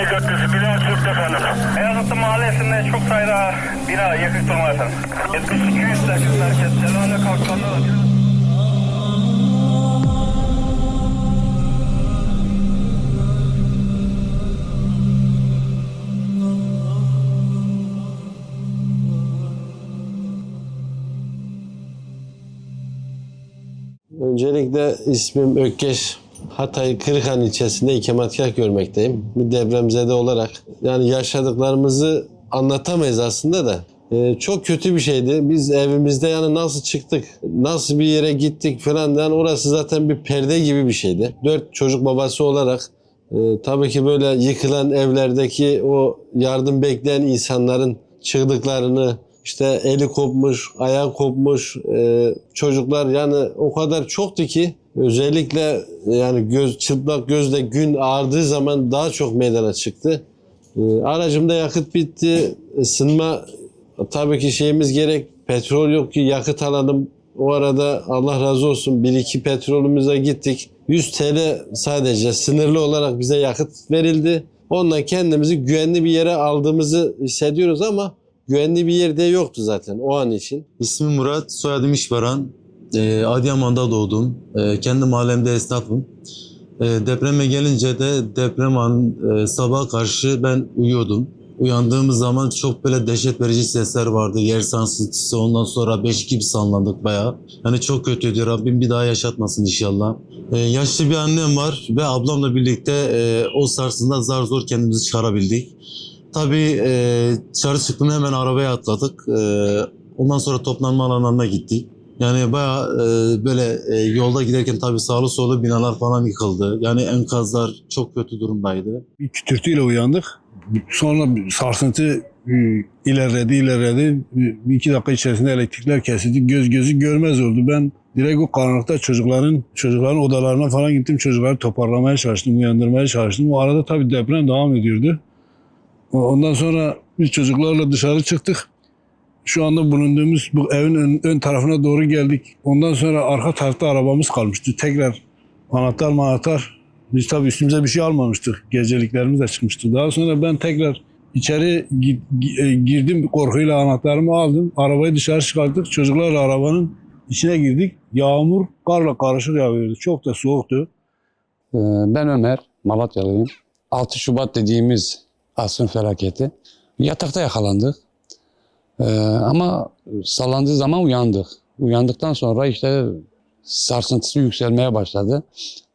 Çay Köprüsü, Bilal Türk efendim. Beyazıtlı Mahallesi'nde çok sayıda bina yakık durma efendim. 7200 dakika merkez, Selahane Kalkanlı Öncelikle ismim Ökkeş. Hatay Kırıkhan ilçesinde ikametgah görmekteyim. Bir depremzede olarak. Yani yaşadıklarımızı anlatamayız aslında da. Ee, çok kötü bir şeydi. Biz evimizde yani nasıl çıktık, nasıl bir yere gittik falan yani orası zaten bir perde gibi bir şeydi. Dört çocuk babası olarak e, tabii ki böyle yıkılan evlerdeki o yardım bekleyen insanların çığlıklarını, işte eli kopmuş, ayağı kopmuş e, çocuklar yani o kadar çoktu ki özellikle yani göz çıplak gözle gün ağardığı zaman daha çok meydana çıktı. E, aracımda yakıt bitti. Isınma tabii ki şeyimiz gerek. Petrol yok ki yakıt alalım. O arada Allah razı olsun 1-2 petrolümüze gittik. 100 TL sadece sınırlı olarak bize yakıt verildi. Onunla kendimizi güvenli bir yere aldığımızı hissediyoruz ama güvenli bir yerde yoktu zaten o an için. İsmim Murat, soyadım İşbaran. Ee, Adıyaman'da doğdum. Ee, kendi mahallemde esnafım. Ee, depreme gelince de deprem an e, sabaha karşı ben uyuyordum. Uyandığımız zaman çok böyle dehşet verici sesler vardı. Yer sarsıntısı ondan sonra 5-2 bir sallandık bayağı. Yani çok kötüydü. Rabbim bir daha yaşatmasın inşallah. Ee, yaşlı bir annem var ve ablamla birlikte e, o sarsında zar zor kendimizi çıkarabildik. Tabii e, dışarı çıktığımda hemen arabaya atladık. E, ondan sonra toplanma alanlarına gittik. Yani bayağı e, böyle e, yolda giderken tabii sağlı solu binalar falan yıkıldı. Yani enkazlar çok kötü durumdaydı. bir kütürtüyle uyandık. Sonra sarsıntı e, ilerledi ilerledi. Bir bir iki dakika içerisinde elektrikler kesildi. Göz gözü görmez oldu. Ben direkt o karanlıkta çocukların çocukların odalarına falan gittim. Çocukları toparlamaya çalıştım, uyandırmaya çalıştım. O arada tabii deprem devam ediyordu. Ondan sonra biz çocuklarla dışarı çıktık. Şu anda bulunduğumuz bu evin ön, ön tarafına doğru geldik. Ondan sonra arka tarafta arabamız kalmıştı. Tekrar anahtar manahtar biz tabii üstümüze bir şey almamıştık. Geceliklerimiz de çıkmıştı. Daha sonra ben tekrar içeri e, girdim korkuyla anahtarımı aldım. Arabayı dışarı çıkarttık. Çocuklarla arabanın içine girdik. Yağmur karla karışık yağıyordu. Çok da soğuktu. Ee, Ben Ömer, Malatyalıyım. 6 Şubat dediğimiz asrın felaketi. Yatakta yakalandık. Ee, ama sallandığı zaman uyandık. Uyandıktan sonra işte sarsıntısı yükselmeye başladı.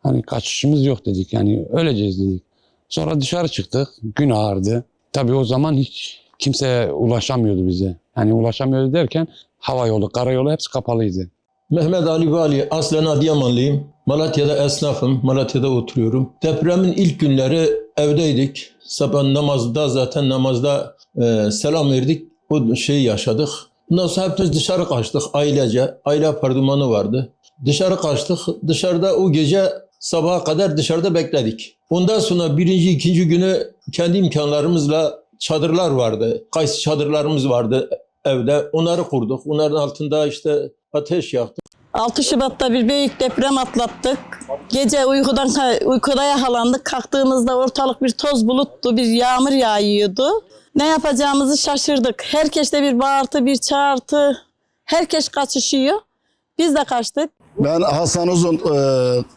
Hani kaçışımız yok dedik yani öleceğiz dedik. Sonra dışarı çıktık. Gün ağardı. Tabii o zaman hiç kimse ulaşamıyordu bize. Hani ulaşamıyordu derken hava yolu, karayolu hepsi kapalıydı. Mehmet Ali Vali, aslen Adıyamanlıyım. Malatya'da esnafım, Malatya'da oturuyorum. Depremin ilk günleri evdeydik. Sabah namazda zaten namazda e, selam verdik. O şeyi yaşadık. Ondan sonra hepimiz dışarı kaçtık ailece. Aile apartmanı vardı. Dışarı kaçtık. Dışarıda o gece sabaha kadar dışarıda bekledik. Ondan sonra birinci, ikinci günü kendi imkanlarımızla çadırlar vardı. Kayısı çadırlarımız vardı evde. Onları kurduk. Onların altında işte ateş yaktık. 6 Şubat'ta bir büyük deprem atlattık. Gece uykudan uykuda yakalandık. Kalktığımızda ortalık bir toz buluttu, bir yağmur yağıyordu. Ne yapacağımızı şaşırdık. Herkeste bir bağırtı, bir çağırtı. Herkes kaçışıyor. Biz de kaçtık. Ben Hasan Uzun, e,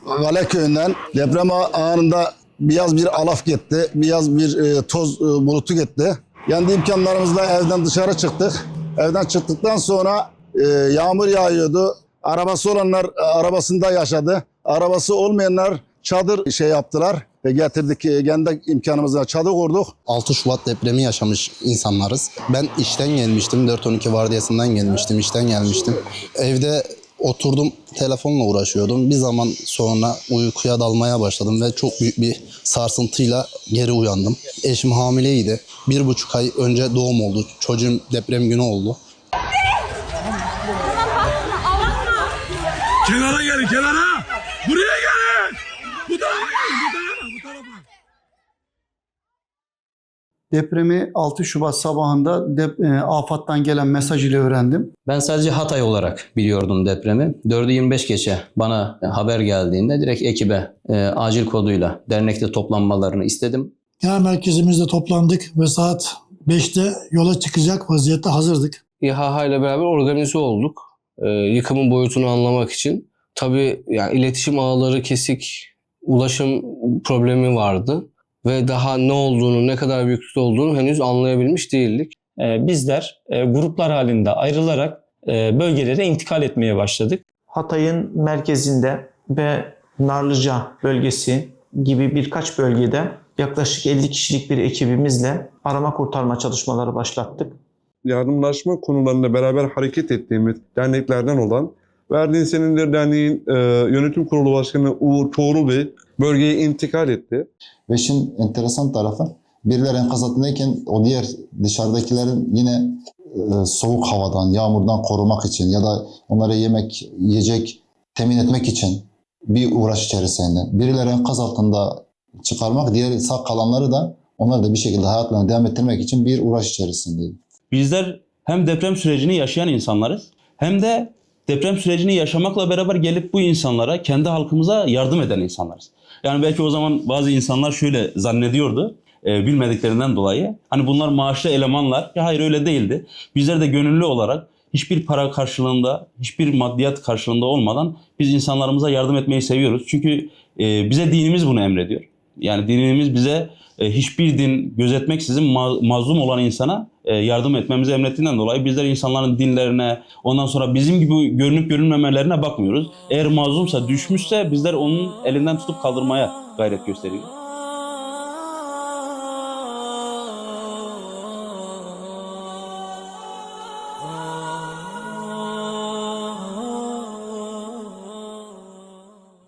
Vale köyünden deprem anında beyaz bir alaf gitti, beyaz bir e, toz e, bulutu gitti. Kendi imkanlarımızla evden dışarı çıktık. Evden çıktıktan sonra e, yağmur yağıyordu. Arabası olanlar e, arabasında yaşadı. Arabası olmayanlar çadır şey yaptılar. E, getirdik e, kendi imkanımızla çadır kurduk. 6 Şubat depremi yaşamış insanlarız. Ben işten gelmiştim. 4-12 vardiyasından gelmiştim. işten gelmiştim. Evde oturdum telefonla uğraşıyordum. Bir zaman sonra uykuya dalmaya başladım ve çok büyük bir sarsıntıyla geri uyandım. Eşim hamileydi. Bir buçuk ay önce doğum oldu. Çocuğum deprem günü oldu. Kenara gelin kenara. Buraya gelin. Bu tarafa gelin bu tarafa bu tarafa. Depremi 6 Şubat sabahında dep- e, AFAD'dan gelen mesaj ile öğrendim. Ben sadece Hatay olarak biliyordum depremi. 4'ü 25 geçe bana haber geldiğinde direkt ekibe e, acil koduyla dernekte toplanmalarını istedim. Genel merkezimizde toplandık ve saat 5'te yola çıkacak vaziyette hazırdık. İHA ile beraber organize olduk. Ee, yıkımın boyutunu anlamak için. Tabii yani iletişim ağları kesik, ulaşım problemi vardı. Ve daha ne olduğunu, ne kadar büyüklükte olduğunu henüz anlayabilmiş değildik. Ee, bizler e, gruplar halinde ayrılarak e, bölgelere intikal etmeye başladık. Hatay'ın merkezinde ve Narlıca bölgesi gibi birkaç bölgede yaklaşık 50 kişilik bir ekibimizle arama kurtarma çalışmaları başlattık. Yardımlaşma konularında beraber hareket ettiğimiz derneklerden olan Verdiğin Senindir Derneği'nin e, yönetim kurulu başkanı Uğur Tuğrul Bey bölgeye intikal etti. Ve işin enteresan tarafı birileri enkaz altındayken o diğer dışarıdakilerin yine e, soğuk havadan, yağmurdan korumak için ya da onlara yemek, yiyecek temin etmek için bir uğraş içerisinde. Birileri enkaz altında çıkarmak, diğer sağ kalanları da onları da bir şekilde hayatlarını devam ettirmek için bir uğraş içerisindeydi. Bizler hem deprem sürecini yaşayan insanlarız hem de deprem sürecini yaşamakla beraber gelip bu insanlara, kendi halkımıza yardım eden insanlarız. Yani belki o zaman bazı insanlar şöyle zannediyordu e, bilmediklerinden dolayı. Hani bunlar maaşlı elemanlar. Ya hayır öyle değildi. Bizler de gönüllü olarak hiçbir para karşılığında, hiçbir maddiyat karşılığında olmadan biz insanlarımıza yardım etmeyi seviyoruz. Çünkü e, bize dinimiz bunu emrediyor. Yani dinimiz bize e, hiçbir din gözetmeksizin ma- mazlum olan insana e, yardım etmemizi emrettiğinden dolayı bizler insanların dinlerine, ondan sonra bizim gibi görünüp görünmemelerine bakmıyoruz. Eğer mazlumsa, düşmüşse bizler onun elinden tutup kaldırmaya gayret gösteriyoruz.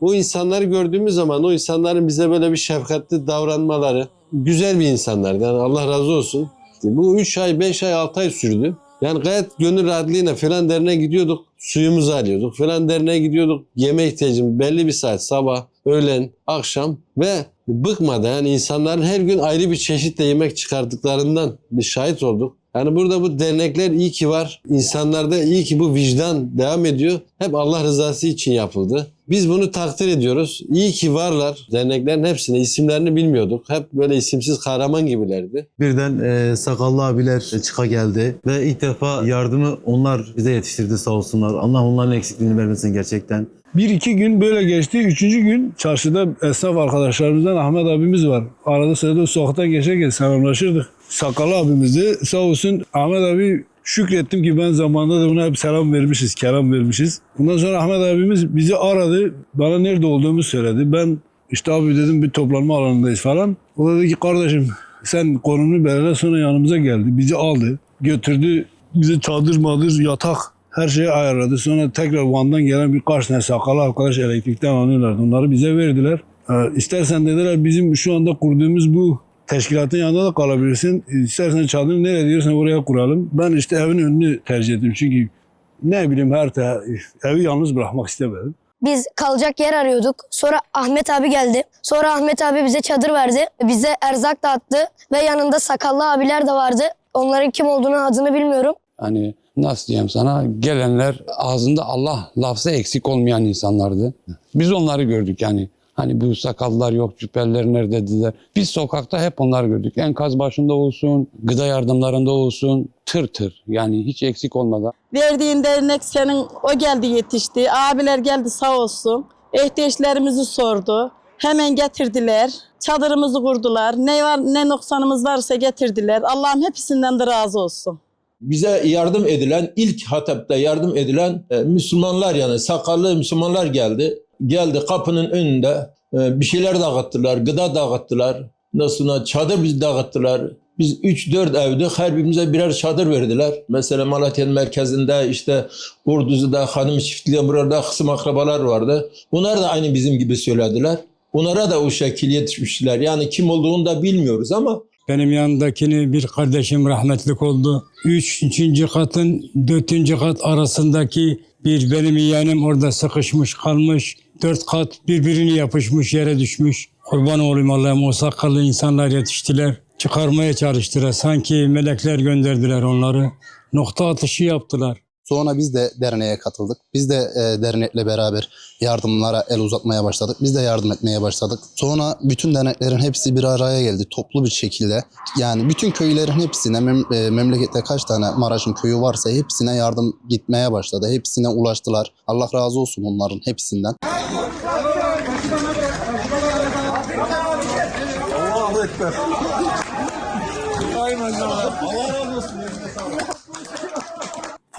Bu insanları gördüğümüz zaman o insanların bize böyle bir şefkatli davranmaları güzel bir insanlar. Yani Allah razı olsun. Bu 3 ay, 5 ay, 6 ay sürdü. Yani gayet gönül rahatlığıyla filan derneğe gidiyorduk. Suyumuzu alıyorduk. Filan derneğe gidiyorduk. Yeme ihtiyacım belli bir saat sabah, öğlen, akşam ve bıkmadan yani insanların her gün ayrı bir çeşitle yemek çıkardıklarından bir şahit olduk. Yani burada bu dernekler iyi ki var. İnsanlarda iyi ki bu vicdan devam ediyor. Hep Allah rızası için yapıldı. Biz bunu takdir ediyoruz. İyi ki varlar. Derneklerin hepsine isimlerini bilmiyorduk. Hep böyle isimsiz kahraman gibilerdi. Birden e, sakallı abiler çıka geldi ve ilk defa yardımı onlar bize yetiştirdi sağ olsunlar. Allah onların eksikliğini vermesin gerçekten. Bir iki gün böyle geçti. Üçüncü gün çarşıda esnaf arkadaşlarımızdan Ahmet abimiz var. Arada sırada o sokaktan geçerken selamlaşırdık. Sakallı abimizdi. Sağ olsun Ahmet abi şükrettim ki ben zamanında da ona hep selam vermişiz, kelam vermişiz. Ondan sonra Ahmet abimiz bizi aradı. Bana nerede olduğumu söyledi. Ben işte abi dedim bir toplanma alanındayız falan. O da dedi ki kardeşim sen konumunu belirle sonra yanımıza geldi. Bizi aldı, götürdü. Bize çadır madır, yatak her şeyi ayarladı. Sonra tekrar Van'dan gelen birkaç tane sakalı arkadaş elektrikten anlıyorlardı. Onları bize verdiler. Ee, istersen dediler bizim şu anda kurduğumuz bu teşkilatın yanında da kalabilirsin. İstersen çadırı nereye diyorsan oraya kuralım. Ben işte evin önünü tercih ettim. Çünkü ne bileyim her te- evi yalnız bırakmak istemedim. Biz kalacak yer arıyorduk. Sonra Ahmet abi geldi. Sonra Ahmet abi bize çadır verdi. Bize erzak dağıttı ve yanında sakallı abiler de vardı. Onların kim olduğunu adını bilmiyorum. Hani nasıl diyeyim sana gelenler ağzında Allah lafzı eksik olmayan insanlardı. Biz onları gördük yani. Hani bu sakallar yok, cüppeller nerede dediler. Biz sokakta hep onları gördük. Enkaz başında olsun, gıda yardımlarında olsun, tır tır. Yani hiç eksik olmadan. Verdiğin dernek senin o geldi yetişti. Abiler geldi sağ olsun. İhtiyaçlarımızı sordu. Hemen getirdiler. Çadırımızı kurdular. Ne var ne noksanımız varsa getirdiler. Allah'ım hepsinden de razı olsun. bize yardım edilen, ilk Hatep'te yardım edilen e, Müslümanlar yani sakallı Müslümanlar geldi. Geldi kapının önünde e, bir şeyler dağıttılar, gıda dağıttılar. Nasıl çadır biz dağıttılar. Biz 3-4 evdik. Her birimize birer çadır verdiler. Mesela Malatya'nın merkezinde işte Urduzu'da hanım çiftliği burada kısım akrabalar vardı. Bunlar da aynı bizim gibi söylediler. Onlara da o şekil yetişmişler. Yani kim olduğunu da bilmiyoruz ama Benim yanındakini bir kardeşim rahmetlik oldu. Üç, üçüncü katın dördüncü kat arasındaki bir benim yeğenim orada sıkışmış kalmış. Dört kat birbirini yapışmış yere düşmüş. Kurban olayım Allah'ım o sakallı insanlar yetiştiler. Çıkarmaya çalıştılar. Sanki melekler gönderdiler onları. Nokta atışı yaptılar. Sonra biz de derneğe katıldık. Biz de e, dernekle beraber yardımlara el uzatmaya başladık. Biz de yardım etmeye başladık. Sonra bütün derneklerin hepsi bir araya geldi toplu bir şekilde. Yani bütün köylerin hepsine mem- e, memlekette kaç tane Maraş'ın köyü varsa hepsine yardım gitmeye başladı. Hepsine ulaştılar. Allah razı olsun onların hepsinden.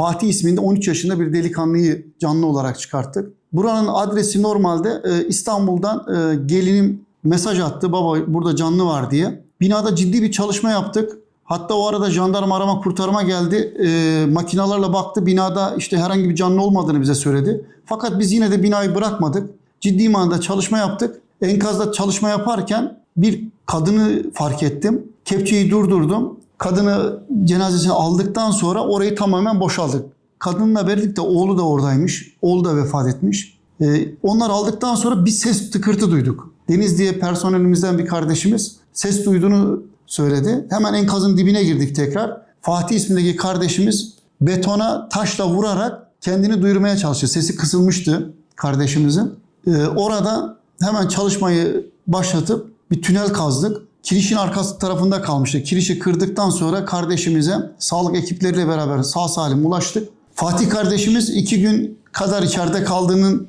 Fatih isminde 13 yaşında bir delikanlıyı canlı olarak çıkarttık. Buranın adresi normalde e, İstanbul'dan e, gelinim mesaj attı baba burada canlı var diye. Binada ciddi bir çalışma yaptık. Hatta o arada jandarma arama kurtarma geldi. E, makinalarla baktı. Binada işte herhangi bir canlı olmadığını bize söyledi. Fakat biz yine de binayı bırakmadık. Ciddi manada çalışma yaptık. Enkazda çalışma yaparken bir kadını fark ettim. Kepçeyi durdurdum. Kadını cenazesini aldıktan sonra orayı tamamen boşaldık. Kadınla birlikte oğlu da oradaymış. Oğlu da vefat etmiş. Ee, onlar aldıktan sonra bir ses tıkırtı duyduk. Deniz diye personelimizden bir kardeşimiz ses duyduğunu söyledi. Hemen enkazın dibine girdik tekrar. Fatih ismindeki kardeşimiz betona taşla vurarak kendini duyurmaya çalıştı. Sesi kısılmıştı kardeşimizin. Ee, orada hemen çalışmayı başlatıp bir tünel kazdık. Kirişin arkası tarafında kalmıştı. Kirişi kırdıktan sonra kardeşimize sağlık ekipleriyle beraber sağ salim ulaştık. Fatih kardeşimiz iki gün kadar içeride kaldığını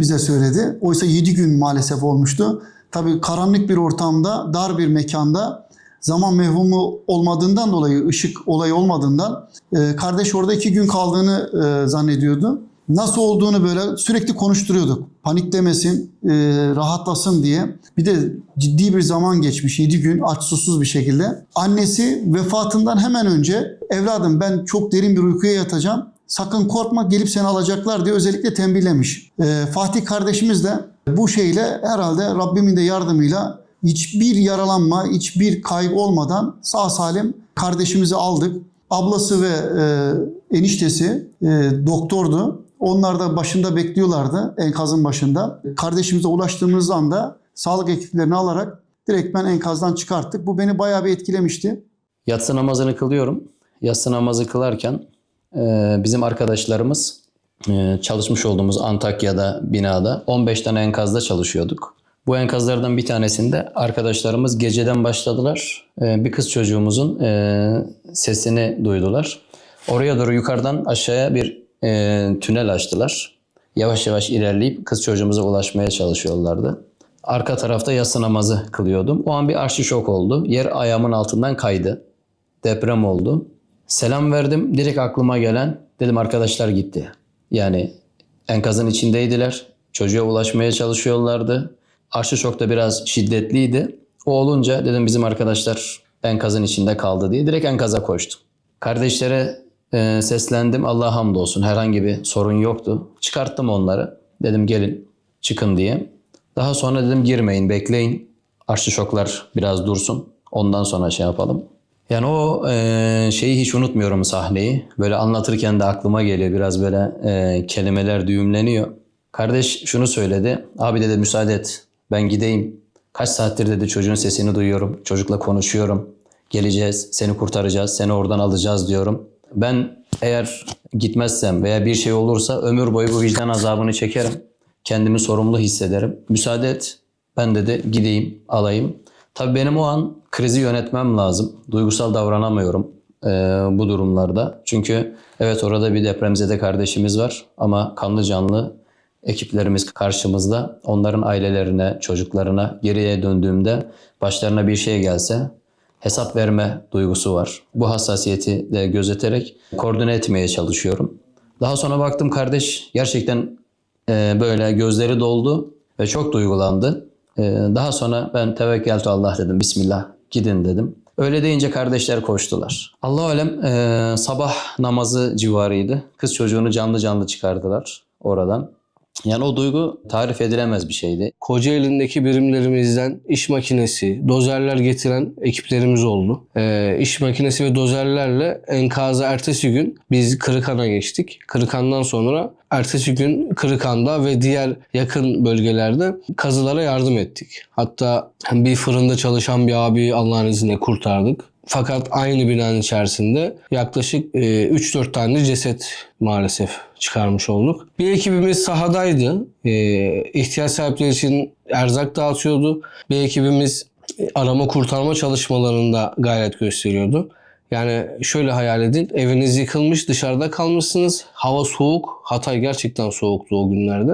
bize söyledi. Oysa yedi gün maalesef olmuştu. Tabii karanlık bir ortamda, dar bir mekanda zaman mevhumu olmadığından dolayı, ışık olayı olmadığından e, kardeş orada iki gün kaldığını e, zannediyordu. Nasıl olduğunu böyle sürekli konuşturuyorduk. Paniklemesin, e, rahatlasın diye. Bir de ciddi bir zaman geçmiş 7 gün aç susuz bir şekilde. Annesi vefatından hemen önce evladım ben çok derin bir uykuya yatacağım. Sakın korkma gelip seni alacaklar diye özellikle tembihlemiş. E, Fatih kardeşimiz de bu şeyle herhalde Rabbimin de yardımıyla hiçbir yaralanma, hiçbir kaygı olmadan sağ salim kardeşimizi aldık. Ablası ve e, eniştesi e, doktordu. Onlar da başında bekliyorlardı enkazın başında. Kardeşimize ulaştığımız anda sağlık ekiplerini alarak direkt ben enkazdan çıkarttık. Bu beni bayağı bir etkilemişti. Yatsı namazını kılıyorum. Yatsı namazı kılarken e, bizim arkadaşlarımız e, çalışmış olduğumuz Antakya'da binada 15 tane enkazda çalışıyorduk. Bu enkazlardan bir tanesinde arkadaşlarımız geceden başladılar. E, bir kız çocuğumuzun sesini duydular. Oraya doğru yukarıdan aşağıya bir e, tünel açtılar. Yavaş yavaş ilerleyip kız çocuğumuza ulaşmaya çalışıyorlardı. Arka tarafta yatsı namazı kılıyordum. O an bir arşi şok oldu. Yer ayağımın altından kaydı. Deprem oldu. Selam verdim. Direkt aklıma gelen dedim arkadaşlar gitti. Yani enkazın içindeydiler. Çocuğa ulaşmaya çalışıyorlardı. Arşi şok da biraz şiddetliydi. O olunca dedim bizim arkadaşlar enkazın içinde kaldı diye direkt enkaza koştum. Kardeşlere e, seslendim. Allah'a hamdolsun herhangi bir sorun yoktu. Çıkarttım onları. Dedim gelin çıkın diye. Daha sonra dedim girmeyin bekleyin. Arşi şoklar biraz dursun. Ondan sonra şey yapalım. Yani o e, şeyi hiç unutmuyorum sahneyi. Böyle anlatırken de aklıma geliyor. Biraz böyle e, kelimeler düğümleniyor. Kardeş şunu söyledi. Abi dedi müsaade et. Ben gideyim. Kaç saattir dedi çocuğun sesini duyuyorum. Çocukla konuşuyorum. Geleceğiz, seni kurtaracağız, seni oradan alacağız diyorum. Ben eğer gitmezsem veya bir şey olursa ömür boyu bu vicdan azabını çekerim. Kendimi sorumlu hissederim. Müsaade et. Ben dedi gideyim, alayım. Tabii benim o an krizi yönetmem lazım. Duygusal davranamıyorum e, bu durumlarda. Çünkü evet orada bir depremzede kardeşimiz var ama kanlı canlı ekiplerimiz karşımızda. Onların ailelerine, çocuklarına geriye döndüğümde başlarına bir şey gelse hesap verme duygusu var. Bu hassasiyeti de gözeterek koordine etmeye çalışıyorum. Daha sonra baktım kardeş gerçekten e, böyle gözleri doldu ve çok duygulandı. E, daha sonra ben tevekkeltu Allah dedim. Bismillah gidin dedim. Öyle deyince kardeşler koştular. Allah alem e, sabah namazı civarıydı. Kız çocuğunu canlı canlı çıkardılar oradan. Yani o duygu tarif edilemez bir şeydi. Kocaeli'ndeki birimlerimizden iş makinesi, dozerler getiren ekiplerimiz oldu. Ee, iş makinesi ve dozerlerle enkaza ertesi gün biz Kırıkan'a geçtik. Kırıkan'dan sonra ertesi gün Kırıkan'da ve diğer yakın bölgelerde kazılara yardım ettik. Hatta bir fırında çalışan bir abi Allah'ın izniyle kurtardık. Fakat aynı binanın içerisinde yaklaşık e, 3-4 tane ceset maalesef çıkarmış olduk. Bir ekibimiz sahadaydı. E, ihtiyaç sahipleri için erzak dağıtıyordu. Bir ekibimiz e, arama kurtarma çalışmalarında gayret gösteriyordu. Yani şöyle hayal edin. Eviniz yıkılmış, dışarıda kalmışsınız. Hava soğuk. Hatay gerçekten soğuktu o günlerde.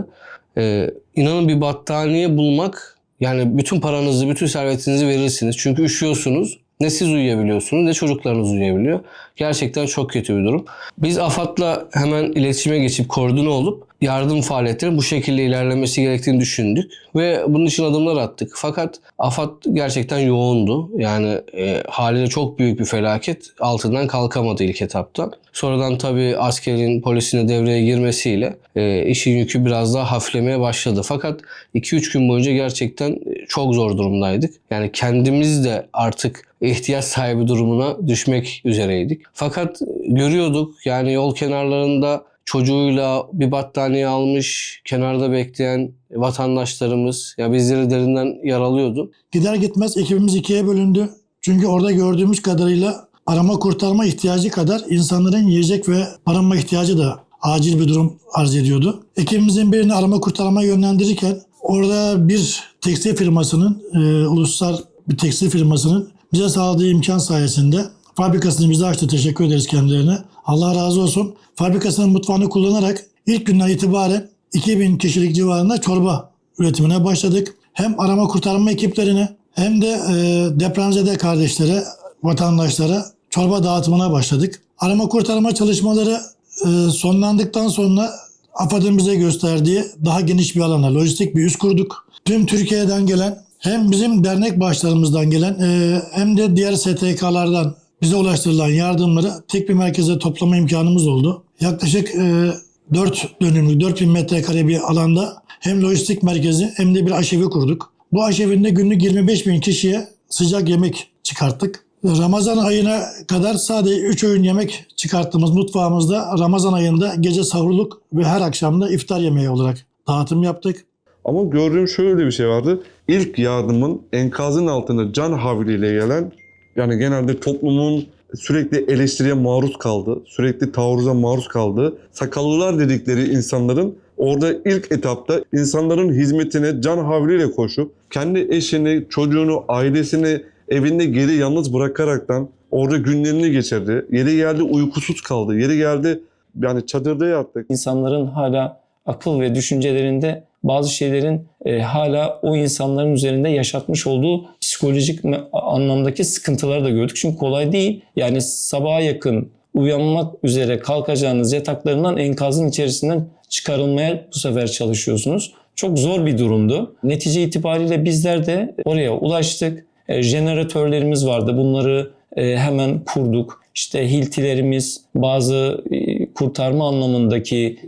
Ee, inanın bir battaniye bulmak yani bütün paranızı, bütün servetinizi verirsiniz. Çünkü üşüyorsunuz. Ne siz uyuyabiliyorsunuz ne çocuklarınız uyuyabiliyor. Gerçekten çok kötü bir durum. Biz AFAD'la hemen iletişime geçip koordine olup yardım faaliyetlerinin bu şekilde ilerlemesi gerektiğini düşündük. Ve bunun için adımlar attık. Fakat AFAD gerçekten yoğundu. Yani e, haliyle çok büyük bir felaket. Altından kalkamadı ilk etapta. Sonradan tabii askerin, polisin de devreye girmesiyle e, işin yükü biraz daha hafiflemeye başladı. Fakat 2-3 gün boyunca gerçekten çok zor durumdaydık. Yani kendimiz de artık ihtiyaç sahibi durumuna düşmek üzereydik. Fakat görüyorduk yani yol kenarlarında çocuğuyla bir battaniye almış kenarda bekleyen vatandaşlarımız ya bizleri derinden yaralıyordu. Gider gitmez ekibimiz ikiye bölündü. Çünkü orada gördüğümüz kadarıyla arama kurtarma ihtiyacı kadar insanların yiyecek ve barınma ihtiyacı da acil bir durum arz ediyordu. Ekibimizin birini arama kurtarma yönlendirirken orada bir tekstil firmasının, e, ulusal bir tekstil firmasının bize sağladığı imkan sayesinde fabrikasını bize açtı. Teşekkür ederiz kendilerine. Allah razı olsun. Fabrikasının mutfağını kullanarak ilk günden itibaren 2000 kişilik civarında çorba üretimine başladık. Hem arama kurtarma ekiplerine hem de e, depremzede kardeşlere, vatandaşlara çorba dağıtımına başladık. Arama kurtarma çalışmaları e, sonlandıktan sonra AFAD'ın bize gösterdiği daha geniş bir alana lojistik bir üs kurduk. Tüm Türkiye'den gelen hem bizim dernek başlarımızdan gelen e, hem de diğer STK'lardan bize ulaştırılan yardımları tek bir merkeze toplama imkanımız oldu. Yaklaşık e, 4 dönümlük 4000 metrekare bir alanda hem lojistik merkezi hem de bir aşevi kurduk. Bu aşevinde günlük 25 bin kişiye sıcak yemek çıkarttık. Ramazan ayına kadar sadece 3 öğün yemek çıkarttığımız mutfağımızda Ramazan ayında gece sahurluk ve her akşam da iftar yemeği olarak dağıtım yaptık. Ama gördüğüm şöyle bir şey vardı. İlk yardımın enkazın altına can havliyle gelen yani genelde toplumun sürekli eleştiriye maruz kaldı. Sürekli taarruza maruz kaldı. Sakallılar dedikleri insanların orada ilk etapta insanların hizmetine can havliyle koşup kendi eşini, çocuğunu, ailesini evinde geri yalnız bırakaraktan orada günlerini geçirdi. Yeri geldi uykusuz kaldı. Yeri geldi yani çadırda yattık. İnsanların hala akıl ve düşüncelerinde bazı şeylerin e, hala o insanların üzerinde yaşatmış olduğu psikolojik anlamdaki sıkıntıları da gördük. Çünkü kolay değil. Yani sabaha yakın uyanmak üzere kalkacağınız yataklarından enkazın içerisinden çıkarılmaya bu sefer çalışıyorsunuz. Çok zor bir durumdu. Netice itibariyle bizler de oraya ulaştık. E, jeneratörlerimiz vardı. Bunları e, hemen kurduk. İşte hiltilerimiz, bazı e, kurtarma anlamındaki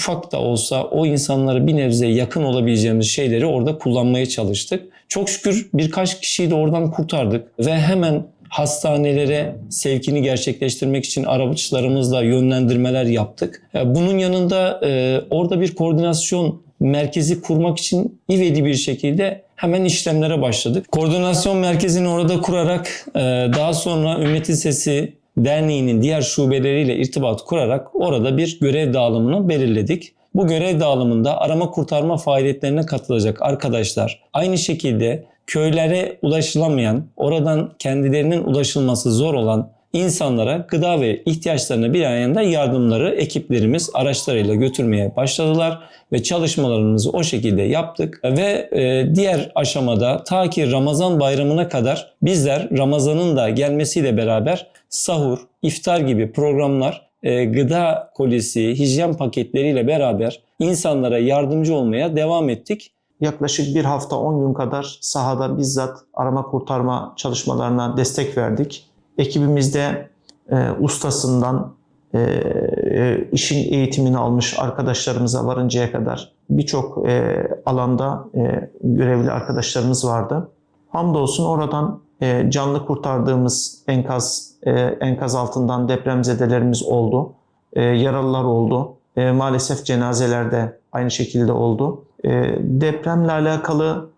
ufak da olsa o insanlara bir nebze yakın olabileceğimiz şeyleri orada kullanmaya çalıştık. Çok şükür birkaç kişiyi de oradan kurtardık ve hemen hastanelere sevkini gerçekleştirmek için araçlarımızla yönlendirmeler yaptık. E, Bunun yanında e, orada bir koordinasyon merkezi kurmak için ivedi bir şekilde hemen işlemlere başladık. Koordinasyon merkezini orada kurarak e, daha sonra Ümmetin Sesi Derneği'nin diğer şubeleriyle irtibat kurarak orada bir görev dağılımını belirledik. Bu görev dağılımında arama kurtarma faaliyetlerine katılacak arkadaşlar aynı şekilde köylere ulaşılamayan, oradan kendilerinin ulaşılması zor olan insanlara gıda ve ihtiyaçlarına bir ayında yardımları ekiplerimiz araçlarıyla götürmeye başladılar ve çalışmalarımızı o şekilde yaptık ve e, diğer aşamada ta ki Ramazan bayramına kadar bizler Ramazan'ın da gelmesiyle beraber sahur, iftar gibi programlar e, gıda kolisi, hijyen paketleriyle beraber insanlara yardımcı olmaya devam ettik. Yaklaşık bir hafta 10 gün kadar sahada bizzat arama kurtarma çalışmalarına destek verdik. Ekibimizde e, ustasından e, e, işin eğitimini almış arkadaşlarımıza varıncaya kadar birçok e, alanda e, görevli arkadaşlarımız vardı. Hamdolsun oradan e, canlı kurtardığımız enkaz e, enkaz altından depremzedelerimiz oldu. E, yaralılar oldu. E, maalesef cenazelerde aynı şekilde oldu. E, depremle alakalı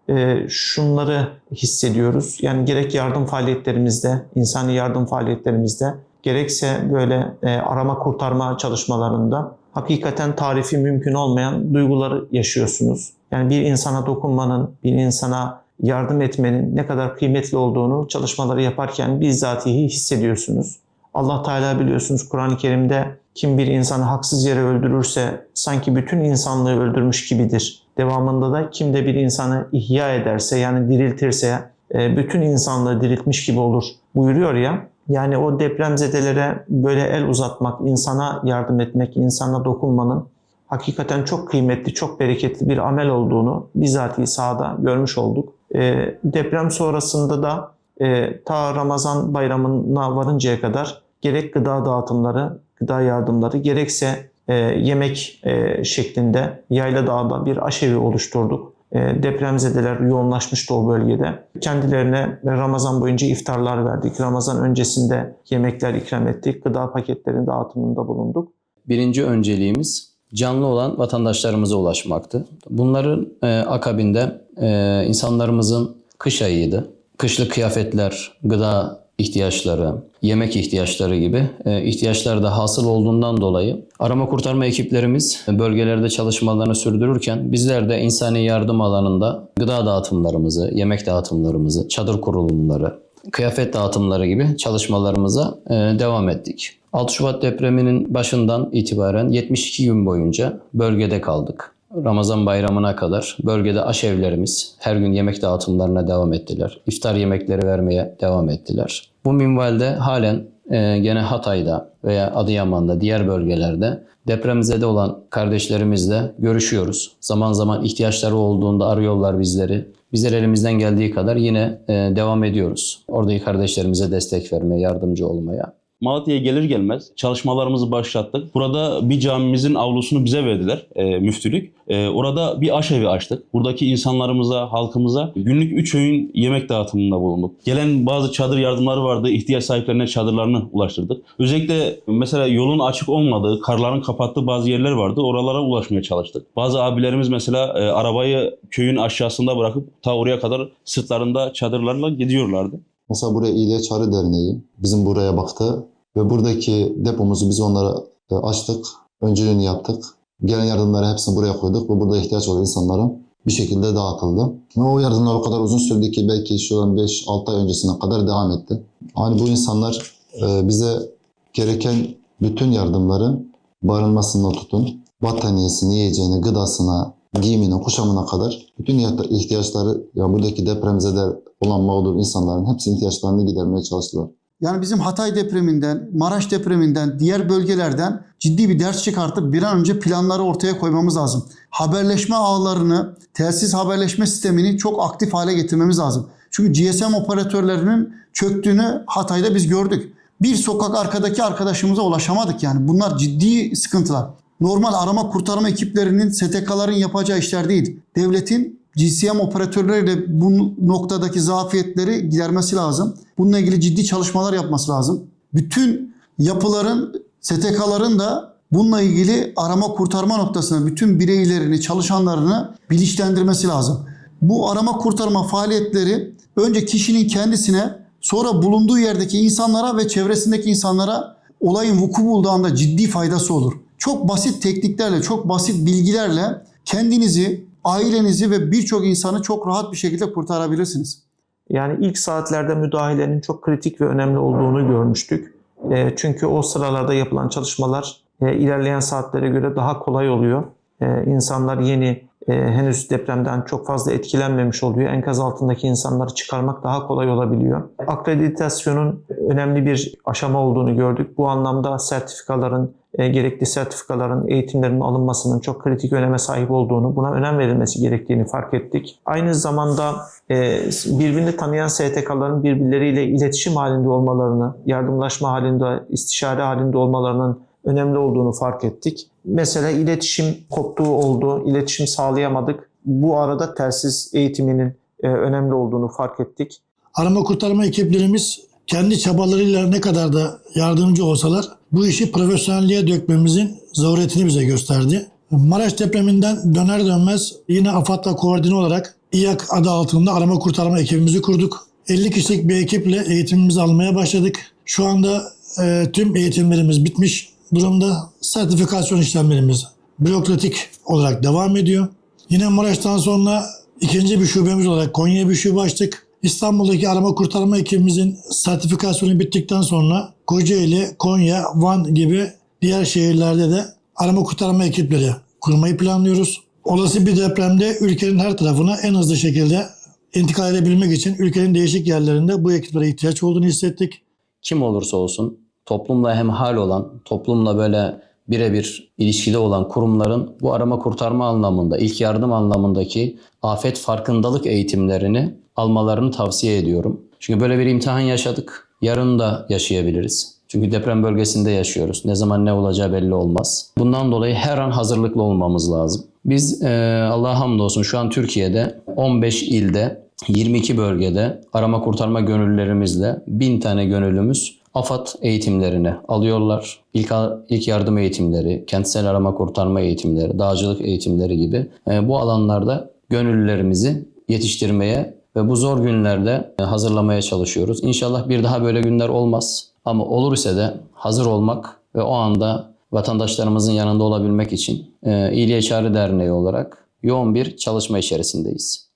şunları hissediyoruz. Yani gerek yardım faaliyetlerimizde, insani yardım faaliyetlerimizde, gerekse böyle e, arama kurtarma çalışmalarında hakikaten tarifi mümkün olmayan duyguları yaşıyorsunuz. Yani bir insana dokunmanın, bir insana yardım etmenin ne kadar kıymetli olduğunu çalışmaları yaparken bizzatihi hissediyorsunuz. Allah Teala biliyorsunuz Kur'an-ı Kerim'de kim bir insanı haksız yere öldürürse sanki bütün insanlığı öldürmüş gibidir. Devamında da kim de bir insanı ihya ederse yani diriltirse e, bütün insanlığı diriltmiş gibi olur buyuruyor ya. Yani o depremzedelere böyle el uzatmak, insana yardım etmek, insana dokunmanın hakikaten çok kıymetli, çok bereketli bir amel olduğunu bizatihi sahada görmüş olduk. E, deprem sonrasında da e, ta Ramazan bayramına varıncaya kadar gerek gıda dağıtımları, gıda yardımları gerekse e, yemek e, şeklinde Yayla Dağı'da bir aşevi oluşturduk. E, depremzedeler yoğunlaşmıştı o bölgede. Kendilerine Ramazan boyunca iftarlar verdik. Ramazan öncesinde yemekler ikram ettik. Gıda paketlerinin dağıtımında bulunduk. Birinci önceliğimiz canlı olan vatandaşlarımıza ulaşmaktı. Bunların e, akabinde e, insanlarımızın kış ayıydı. Kışlık kıyafetler, gıda ihtiyaçları, yemek ihtiyaçları gibi e, ihtiyaçlar da hasıl olduğundan dolayı arama kurtarma ekiplerimiz bölgelerde çalışmalarını sürdürürken bizler de insani yardım alanında gıda dağıtımlarımızı, yemek dağıtımlarımızı, çadır kurulumları, kıyafet dağıtımları gibi çalışmalarımıza e, devam ettik. 6 Şubat depreminin başından itibaren 72 gün boyunca bölgede kaldık. Ramazan bayramına kadar bölgede aşevlerimiz her gün yemek dağıtımlarına devam ettiler. İftar yemekleri vermeye devam ettiler. Bu minvalde halen e, gene Hatay'da veya Adıyaman'da diğer bölgelerde depremzede olan kardeşlerimizle görüşüyoruz. Zaman zaman ihtiyaçları olduğunda arıyorlar bizleri. Bizler elimizden geldiği kadar yine e, devam ediyoruz. Oradaki kardeşlerimize destek vermeye, yardımcı olmaya. Malatya'ya gelir gelmez çalışmalarımızı başlattık. Burada bir camimizin avlusunu bize verdiler e, müftülük. E, orada bir aşevi açtık. Buradaki insanlarımıza, halkımıza günlük 3 öğün yemek dağıtımında bulunduk. Gelen bazı çadır yardımları vardı. İhtiyaç sahiplerine çadırlarını ulaştırdık. Özellikle mesela yolun açık olmadığı, karların kapattığı bazı yerler vardı. Oralara ulaşmaya çalıştık. Bazı abilerimiz mesela e, arabayı köyün aşağısında bırakıp ta oraya kadar sırtlarında çadırlarla gidiyorlardı. Mesela buraya İyiliğe Çağrı Derneği bizim buraya baktı ve buradaki depomuzu biz onlara e, açtık. Öncülüğünü yaptık. Gelen yardımları hepsini buraya koyduk ve burada ihtiyaç olan insanların bir şekilde dağıtıldı. Ve o yardımlar o kadar uzun sürdü ki belki şu an 5-6 ay öncesine kadar devam etti. Hani bu insanlar e, bize gereken bütün yardımları barınmasından tutun, battaniyesini, yiyeceğini, gıdasına, giyimine, kuşamına kadar bütün ihtiyaçları, yani buradaki depremzede olan mağdur insanların hepsinin ihtiyaçlarını gidermeye çalıştılar. Yani bizim Hatay depreminden, Maraş depreminden, diğer bölgelerden ciddi bir ders çıkartıp bir an önce planları ortaya koymamız lazım. Haberleşme ağlarını, telsiz haberleşme sistemini çok aktif hale getirmemiz lazım. Çünkü GSM operatörlerinin çöktüğünü Hatay'da biz gördük. Bir sokak arkadaki arkadaşımıza ulaşamadık yani. Bunlar ciddi sıkıntılar. Normal arama kurtarma ekiplerinin, STK'ların yapacağı işler değil. Devletin GSM operatörleriyle bu noktadaki zafiyetleri gidermesi lazım. Bununla ilgili ciddi çalışmalar yapması lazım. Bütün yapıların, STK'ların da bununla ilgili arama kurtarma noktasına bütün bireylerini, çalışanlarını bilinçlendirmesi lazım. Bu arama kurtarma faaliyetleri önce kişinin kendisine, sonra bulunduğu yerdeki insanlara ve çevresindeki insanlara olayın vuku bulduğu anda ciddi faydası olur. Çok basit tekniklerle, çok basit bilgilerle kendinizi, ailenizi ve birçok insanı çok rahat bir şekilde kurtarabilirsiniz. Yani ilk saatlerde müdahalenin çok kritik ve önemli olduğunu görmüştük. E, çünkü o sıralarda yapılan çalışmalar e, ilerleyen saatlere göre daha kolay oluyor. E, insanlar yeni e, henüz depremden çok fazla etkilenmemiş oluyor. Enkaz altındaki insanları çıkarmak daha kolay olabiliyor. Akreditasyonun önemli bir aşama olduğunu gördük. Bu anlamda sertifikaların, e, gerekli sertifikaların, eğitimlerin alınmasının çok kritik öneme sahip olduğunu, buna önem verilmesi gerektiğini fark ettik. Aynı zamanda e, birbirini tanıyan STK'ların birbirleriyle iletişim halinde olmalarını, yardımlaşma halinde, istişare halinde olmalarının önemli olduğunu fark ettik. Mesela iletişim koptuğu oldu, iletişim sağlayamadık. Bu arada telsiz eğitiminin e, önemli olduğunu fark ettik. Arama kurtarma ekiplerimiz kendi çabalarıyla ne kadar da yardımcı olsalar bu işi profesyonelliğe dökmemizin zaruretini bize gösterdi. Maraş depreminden döner dönmez yine AFAD'la koordine olarak İYAK adı altında arama kurtarma ekibimizi kurduk. 50 kişilik bir ekiple eğitimimizi almaya başladık. Şu anda e, tüm eğitimlerimiz bitmiş durumda. Sertifikasyon işlemlerimiz bürokratik olarak devam ediyor. Yine Maraş'tan sonra ikinci bir şubemiz olarak Konya'ya bir şube açtık. İstanbul'daki arama kurtarma ekibimizin sertifikasyonu bittikten sonra Kocaeli, Konya, Van gibi diğer şehirlerde de arama kurtarma ekipleri kurmayı planlıyoruz. Olası bir depremde ülkenin her tarafına en hızlı şekilde intikal edebilmek için ülkenin değişik yerlerinde bu ekiplere ihtiyaç olduğunu hissettik. Kim olursa olsun toplumla hemhal olan, toplumla böyle birebir ilişkide olan kurumların bu arama kurtarma anlamında, ilk yardım anlamındaki afet farkındalık eğitimlerini almalarını tavsiye ediyorum. Çünkü böyle bir imtihan yaşadık. Yarın da yaşayabiliriz. Çünkü deprem bölgesinde yaşıyoruz. Ne zaman ne olacağı belli olmaz. Bundan dolayı her an hazırlıklı olmamız lazım. Biz e, Allah'a hamdolsun şu an Türkiye'de 15 ilde 22 bölgede arama kurtarma gönüllülerimizle 1000 tane gönüllümüz AFAD eğitimlerini alıyorlar. İlk, ilk yardım eğitimleri, kentsel arama kurtarma eğitimleri, dağcılık eğitimleri gibi e, bu alanlarda gönüllülerimizi yetiştirmeye ve bu zor günlerde e, hazırlamaya çalışıyoruz. İnşallah bir daha böyle günler olmaz. Ama olur ise de hazır olmak ve o anda vatandaşlarımızın yanında olabilmek için e, İyiliğe Çağrı Derneği olarak yoğun bir çalışma içerisindeyiz.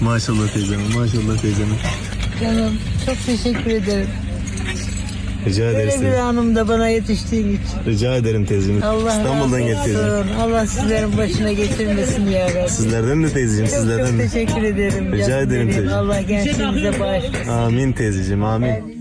Maşallah teyzem, maşallah teyzem. Canım çok teşekkür ederim. Rica ederiz. Böyle bir anımda bana yetiştiğin için. Rica ederim teyzem. Allah İstanbul'dan gel. Allah sizlerin başına getirmesin ya Rabbi. Sizlerden de teyzeciğim, Çok sizlerden çok de. teşekkür ederim. Rica ederim teyzeciğim. Allah gençliğimize bağışlasın. Amin teyzeciğim, amin.